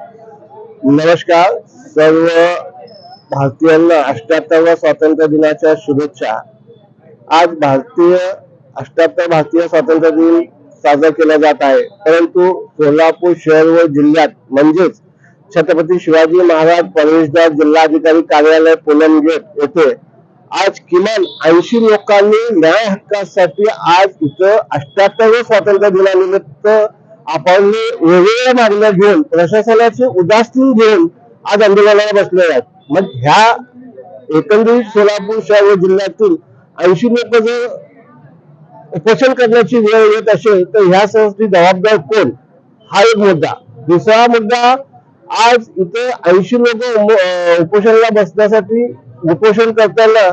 नमस्कार. सर्व भारतीयांना अष्ट्याहत्तरव्या स्वातंत्र्य दिनाच्या शुभेच्छा. आज भारतीय अष्ट्याहत्तर भारतीय स्वातंत्र्य दिन साजरा केला जात आहे. परंतु कोल्हापूर शहर व जिल्ह्यात म्हणजेच छत्रपती शिवाजी महाराज प्रवेशद्वार जिल्हाधिकारी कार्यालय पूनम गेट येथे आज किमान ऐंशी लोकांनी न्याय हक्कासाठी आज इथं अष्ट्याहत्तरव्या स्वातंत्र्य दिनानिमित्त आपण वेगवेगळ्या मागण्या घेऊन प्रशासनाची उदासीन घेऊन आज आंदोलनाला बसले आहेत. मग ह्या एकंदरीत सोलापूर शहर व जिल्ह्यातील ऐंशी लोक जर उपोषण करण्याची वेळ येत असेल तर ह्या ह्यासाठी जबाबदार कोण? हा एक मुद्दा. दुसरा मुद्दा आज इथे ऐंशी लोक उपोषणाला बसण्यासाठी उपोषण करताना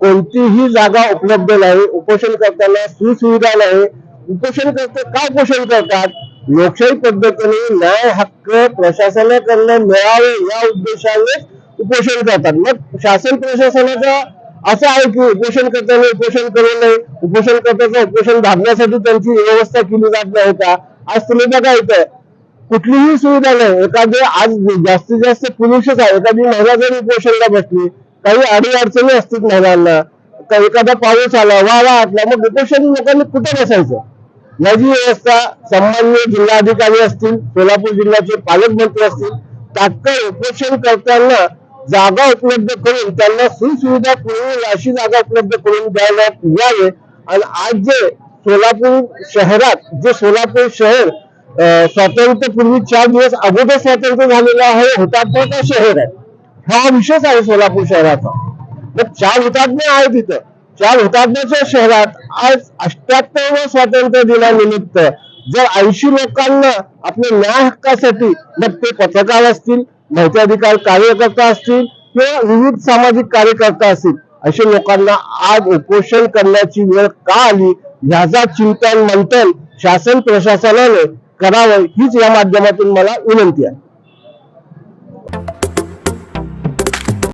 कोणतीही जागा उपलब्ध नाही उपोषण करताना सुसुविधा नाही. उपोषण करते का उपोषण करतात? लोकशाही पद्धतीने न्याय हक्क प्रशासनाकडनं मिळावे या उद्देशाने उपोषण करतात. मग शासन प्रशासनाचा असं आहे की उपोषण करताना उपोषण करू नये. उपोषण करताना उपोषण भागण्यासाठी त्यांची व्यवस्था केली जात नाही का? आज तुम्ही बघा कुठलीही सुविधा नाही. एखादी आज जास्तीत जास्त पुरुषच आहे. एखादी महिला जरी उपोषणला बसली काही अडी अडचणी असतील महिलांना एखादा पाऊस आला वारा आटला मग उपोषण लोकांनी कुठे बसायचं? नदी व्यवस्था सन्मान्य जिल्हाधिकारी असतील सोलापूर जिल्ह्याचे पालकमंत्री असतील तात्काळ उपोषण करताना जागा उपलब्ध करून त्यांना सुविधा पुरवून अशी जागा उपलब्ध करून द्यायला यावे. आणि आज जे सोलापूर शहरात जे सोलापूर शहर स्वातंत्र्यपूर्वी चार दिवस अगोदर स्वातंत्र्य झालेलं आहे हुतात्मा शहर आहे? हा विषयच आहे सोलापूर शहराचा. मग चार हुतात्मे आहेत तिथं त्या हुतात्म्याच्या शहरात आज अष्ट्याहत्तरव्या स्वातंत्र्य दिनानिमित्त जर ऐंशी लोकांना आपल्या न्याय हक्कासाठी मग ते पत्रकार असतील माहिती अधिकार कार्यकर्ता असतील किंवा विविध सामाजिक कार्यकर्ता असतील अशा लोकांना आज उपोषण करण्याची वेळ का आली ह्याचा चिंतन मंथन शासन प्रशासनाने करावं हीच या माध्यमातून मला विनंती आहे.